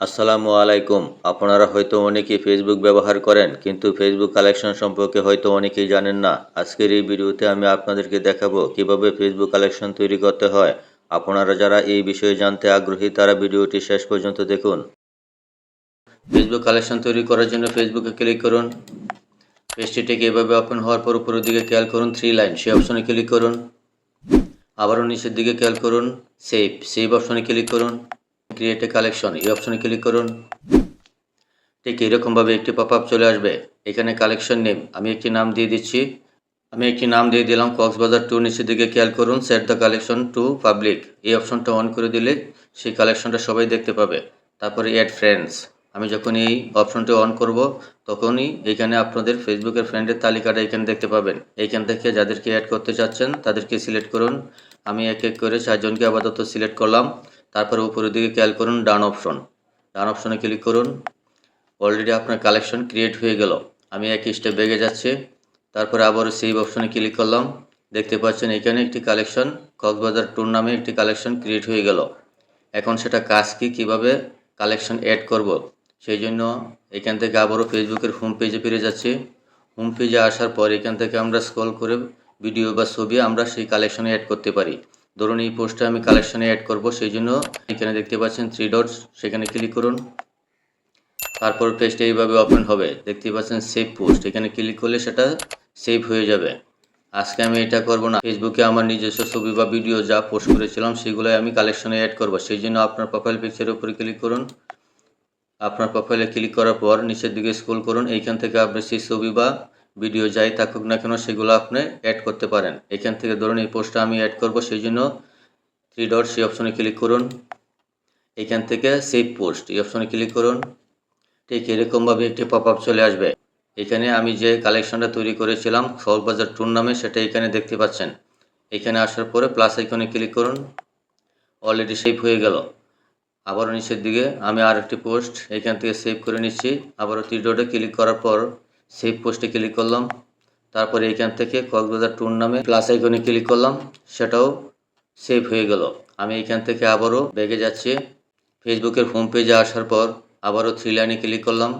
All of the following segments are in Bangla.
আসসালামু আলাইকুম। আপনারা হয়তো অনেকেই ফেসবুক ব্যবহার করেন, কিন্তু ফেসবুক কালেকশন সম্পর্কে হয়তো অনেকেই জানেন না। আজকের এই ভিডিওতে আমি আপনাদেরকে দেখাবো কীভাবে ফেসবুক কালেকশন তৈরি করতে হয়। আপনারা যারা এই বিষয়ে জানতে আগ্রহী, তারা ভিডিওটি শেষ পর্যন্ত দেখুন। ফেসবুক কালেকশন তৈরি করার জন্য ফেসবুকে ক্লিক করুন। পেজটিকে এভাবে ওপেন হওয়ার পর উপরের দিকে খেয়াল করুন থ্রি লাইন সেই অপশনে ক্লিক করুন। আবারও নিচের দিকে খেয়াল করুন সেভ সেভ অপশনে ক্লিক করুন। ক্রিয়েট এ কালেকশন এই অপশনে ক্লিক করুন। ঠিক এরকমভাবে একটি পপ আপ চলে আসবে। এখানে কালেকশন নেম আমি একটি নাম দিয়ে দিচ্ছি। আমি একটি নাম দিয়ে দিলাম কক্সবাজার টু নিচের দিকে খেয়াল করুন set the collection to public এই অপশনটা অন করে দিলে সেই কালেকশনটা সবাই দেখতে পাবে। তারপরে অ্যাড ফ্রেন্ডস আমি যখন এই অপশনটি অন করব, তখনই এখানে আপনাদের ফেসবুকের ফ্রেন্ডের তালিকাটা এখানে দেখতে পাবেন। এইখান থেকে যাদেরকে অ্যাড করতে চাচ্ছেন, তাদেরকে সিলেক্ট করুন। আমি এক এক করে চারজনকে আপাতত সিলেক্ট করলাম। তারপরে উপরের দিকে খেয়াল করুন, ডান অপশন। ডান অপশনে ক্লিক করুন। অলরেডি আপনার কালেকশন ক্রিয়েট হয়ে গেল। আমি এক স্টেপ বেগে যাচ্ছি। তারপরে আবারও সেভ অপশনে ক্লিক করলাম। দেখতে পাচ্ছেন এখানে একটি কালেকশন কক্সবাজার ট্যুর নামে একটি কালেকশন ক্রিয়েট হয়ে গেল। এখন সেটা কাজ কি, কীভাবে কালেকশন অ্যাড করব? সেই জন্য এখান থেকে আবারও ফেসবুকের হোম পেজে ফিরে যাচ্ছি। হোম পেজে আসার পর এখান থেকে আমরা স্ক্রল করে ভিডিও বা ছবি আমরা সেই কালেকশনে অ্যাড করতে পারি। ধরুন এই পোস্টে আমি কালেকশনে অ্যাড করব, সেই জন্য এখানে দেখতে পাচ্ছেন থ্রি ডটস সেখানে ক্লিক করুন। তারপর পেজটা এইভাবে ওপেন হবে। দেখতে পাচ্ছেন সেভ পোস্ট এখানে ক্লিক করলে সেটা সেভ হয়ে যাবে। আজকে আমি এটা করব না। ফেসবুকে আমার নিজস্ব ছবি বা ভিডিও যা পোস্ট করেছিলাম, সেগুলোই আমি কালেকশনে অ্যাড করব। সেই জন্য আপনার প্রোফাইল পিকচারের উপরে ক্লিক করুন। আপনার প্রোফাইলে ক্লিক করার পর নিচের দিকে স্ক্রল করুন। এইখান থেকে আপনি সেই ছবি বা ভিডিও যাই থাকুক না কেন সেগুলো আপনি অ্যাড করতে পারেন। এখান থেকে ধরুন এই পোস্টটা আমি অ্যাড করব, সেই জন্য থ্রি ডট সেই অপশনে ক্লিক করুন। এখান থেকে সেভ পোস্ট এই অপশনে ক্লিক করুন। ঠিক এরকমভাবে একটি পপ আপ চলে আসবে। এখানে আমি যে কালেকশনটা তৈরি করেছিলাম সরবাজার ট্যুর নামে, সেটা এখানে দেখতে পাচ্ছেন। এখানে আসার পরে প্লাস আইকনে ক্লিক করুন। অলরেডি সেভ হয়ে গেল। আবারও নিচের দিকে আমি আর একটি পোস্ট এখান থেকে সেভ করে নিচ্ছি। আবারও থ্রি ডটে ক্লিক করার পর সেভ পোস্টে ক্লিক করলাম। তারপরে এখান থেকে কক্সবাজার ট্যুর নামে প্লাস আইকনে ক্লিক করলাম। সেটাও সেভ হয়ে গেল। আমি এখান থেকে আবারও বেগে যাচ্ছি। ফেসবুকের হোম পেজে আসার পর আবারও থ্রি লাইনে ক্লিক করলাম।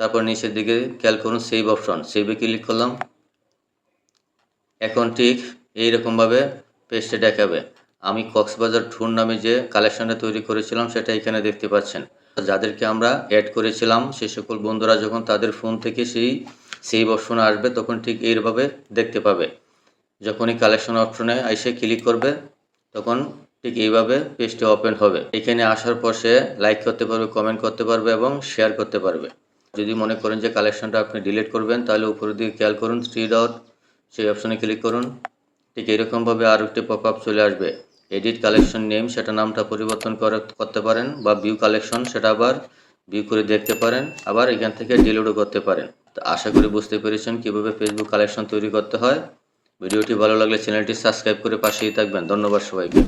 তারপর নিচের দিকে খেয়াল করুন সেভ অপশন সেভে ক্লিক করলাম। এখন ঠিক এইরকমভাবে পেজটা দেখাবে। আমি কক্সবাজার ট্যুর নামে যে কালেকশনটা তৈরি করেছিলাম, সেটা এখানে দেখতে পাচ্ছেন। যাদেরকে আমরা অ্যাড করেছিলাম, সে সকল বন্ধুরা যখন তাদের ফোন থেকে সেই সেভ অপশন আসবে, তখন ঠিক এইভাবে দেখতে পাবে। যখনই কালেকশন অপশনে এসে ক্লিক করবে, তখন ঠিক এইভাবে পেজটি ওপেন হবে। এখানে আসার পর সে লাইক করতে পারবে কমেন্ট করতে পারবে এবং শেয়ার করতে পারবে। যদি মনে করেন যে কালেকশনটা আপনি ডিলিট করবেন, তাহলে উপরের দিকে খেয়াল করুন থ্রি ডট সেই অপশনে ক্লিক করুন। ঠিক এরকমভাবে আরও একটি পপ আপ চলে আসবে। এডিট কালেকশন নেম, সেটা নামটা পরিবর্তন করে করতে পারেন, বা ভিউ কালেকশন সেটা আবার ভিউ করে দেখতে পারেন, আবার এখান থেকে ডিলিটও করতে পারেন। তো আশা করি বুঝতে পেরেছেন কীভাবে ফেসবুক কালেকশন তৈরি করতে হয়। ভিডিওটি ভালো লাগলে চ্যানেলটি সাবস্ক্রাইব করে পাশেই থাকবেন। ধন্যবাদ সবাইকে।